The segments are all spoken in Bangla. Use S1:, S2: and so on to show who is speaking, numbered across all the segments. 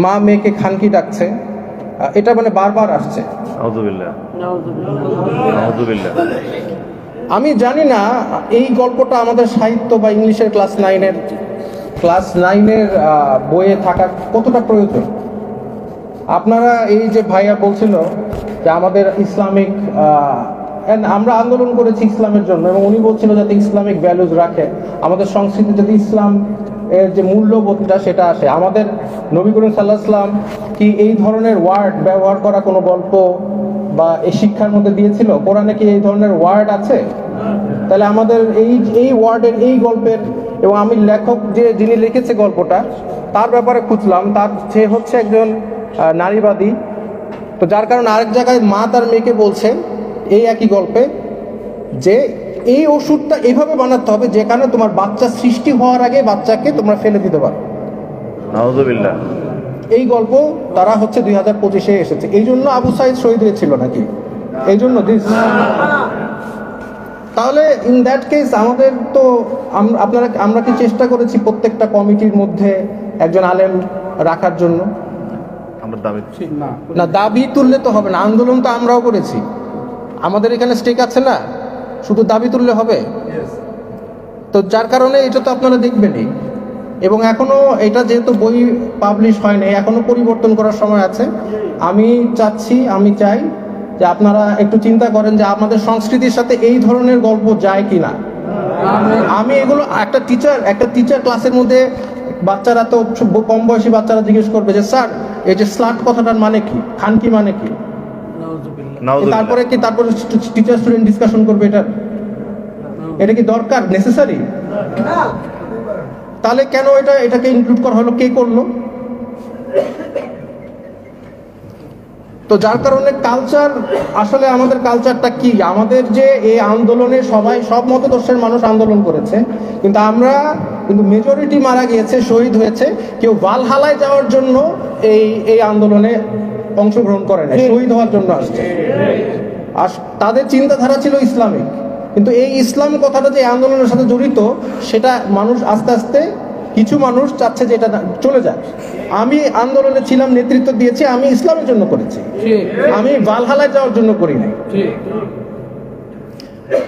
S1: মা মেয়েকে খানকি ডাকছে। এটা মানে বারবার আসছে। আমি জানি না এই গল্পটা আমাদের সাহিত্য বা ইংলিশের ক্লাস নাইনের ক্লাস নাইনের বইয়ে থাকা কতটা প্রয়োজন? আপনারা এই যে ভাইয়া বলছিল যে আমাদের ইসলামিক আমরা আন্দোলন করেছি ইসলামের জন্য এবং উনি বলছিল যাতে ইসলামিক ভ্যালুজ রাখে। আমাদের সংস্কৃতি যদি ইসলাম এর যে মূল্যবোধটা সেটা আসে আমাদের নবী করিম সাল্লাহ ইসলাম কি এই ধরনের ওয়ার্ড ব্যবহার করা কোনো গল্প বা এই শিক্ষার মধ্যে দিয়েছিল? কোরআনে কি এই ধরনের ওয়ার্ড আছে? তাহলে আমাদের এই এই ওয়ার্ডের এই গল্পের এবং আমি লেখক যে, যিনি লিখেছে গল্পটা, তার ব্যাপারে খুঁজলাম। তার সে হচ্ছে একজন নারীবাদী। তো যার কারণে আরেক জায়গায় মা তার মেয়েকে বলছে এই একই গল্পে যে এই ওষুধটা এভাবে বানাতে হবে যেখানে তোমার বাচ্চা সৃষ্টি হওয়ার আগে বাচ্চাকে তোমরা ফেলে দিতে পারো। এই গল্প তারা হচ্ছে দুই হাজার পঁচিশে এসেছে। এই জন্য আবু সাইদ শহীদ হয়েছিল নাকি? এই জন্য তাহলে ইন দ্যাট কেস আমাদের তো আপনারা আমরা কি চেষ্টা করেছি প্রত্যেকটা কমিটির মধ্যে একজন আলেম রাখার জন্য? না। দাবি তুললে তো হবে না আন্দোলন তো আমরাও করেছি। আমাদের এখানে স্টেক আছে না? শুধু দাবি তুললে হবে? তো যার কারণে এটা তো আপনারা দেখবেনই। এবং এখনও এটা যেহেতু বই পাবলিশ হয়নি এখনও পরিবর্তন করার সময় আছে। আমি চাচ্ছি আমি চাই যে আপনারা একটু চিন্তা করেন যে আমাদের সংস্কৃতির সাথে এই ধরনের গল্প যায় কি না আমি এগুলো একটা টিচার একটা টিচার ক্লাসের মধ্যে বাচ্চারা তো কম বয়সী বাচ্চারা জিজ্ঞেস করবে যে স্যার এই যে স্লাট কথাটার মানে কি? খান কি মানে কি? তারপরে কি তারপরে টিচার স্টুডেন্ট ডিসকাশন করবে এটা? এটা কি দরকার? নেসেসারি তাহলে কেন এটা এটাকে ইনক্লুড করা হলো? কে করল? তো যার কারণে কালচার আসলে আমাদের কালচারটা কি? আমাদের যে এই আন্দোলনে সবাই সব মতদর্শের মানুষ আন্দোলন করেছে। কিন্তু আমরা কিন্তু মেজরিটি মারা গিয়েছে শহীদ হয়েছে। কেউ বালহালায় যাওয়ার জন্য এই এই আন্দোলনে অংশগ্রহণ করে না শহীদ হওয়ার জন্য আসছে। আর তাদের চিন্তাধারা ছিল ইসলামিক। কিন্তু এই ইসলাম কথাটা যে আন্দোলনের সাথে জড়িত সেটা মানুষ আস্তে আস্তে কিছু মানুষ চাচ্ছে যে এটা চলে যায় আমি আন্দোলনে ছিলাম নেতৃত্ব দিয়েছি আমি ইসলামের জন্য করেছি। আমি বালহালায় যাওয়ার জন্য করি নাই।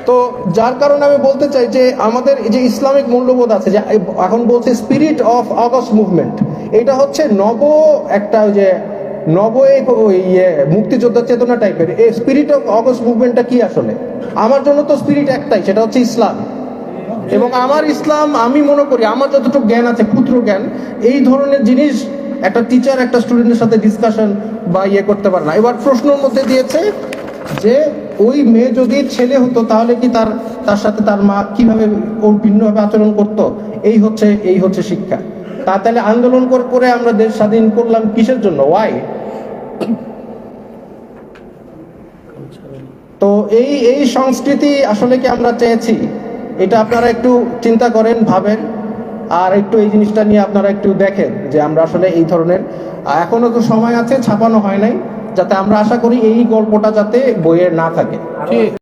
S1: তো যার কারণে আমি বলতে চাই যে আমাদের যে ইসলামিক মূল্যবোধ আছে যে এখন বলছে স্পিরিট অফ আগস্ট মুভমেন্ট এটা হচ্ছে নব একটা যে নব ইয়ে মুক্তিযোদ্ধা চেতনা টাইপের এই স্পিরিট অফ অগস্ট মুভমেন্টটা কি আসলে? আমার জন্য তো স্পিরিট একটাই, সেটা হচ্ছে ইসলাম। এবং আমার ইসলাম, আমি মনে করি, আমার যতটুকু জ্ঞান আছে, ক্ষুদ্র জ্ঞান, এই ধরনের জিনিস একটা টিচার একটা স্টুডেন্টের সাথে ডিসকাশন বা ইয়ে করতে পারে না। এবার প্রশ্নের মধ্যে দিয়েছে যে ওই মেয়ে যদি ছেলে হতো তাহলে কি তার তার সাথে তার মা কীভাবে ওর ভিন্নভাবে আচরণ করত? এই হচ্ছে এই হচ্ছে শিক্ষা। তা তাহলে আন্দোলন করে আমরা দেশ স্বাধীন করলাম কিসের জন্য? ওয়াই তো এই এই সংস্কৃতি আসলে কি আমরা চেয়েছি? এটা আপনারা একটু চিন্তা করেন ভাবেন। আর একটু এই জিনিসটা নিয়ে আপনারা একটু দেখেন যে আমরা আসলে এই ধরনের আহ, এখনও তো সময় আছে ছাপানো হয় নাই। যাতে আমরা আশা করি এই গল্পটা যাতে বইয়ের না থাকে।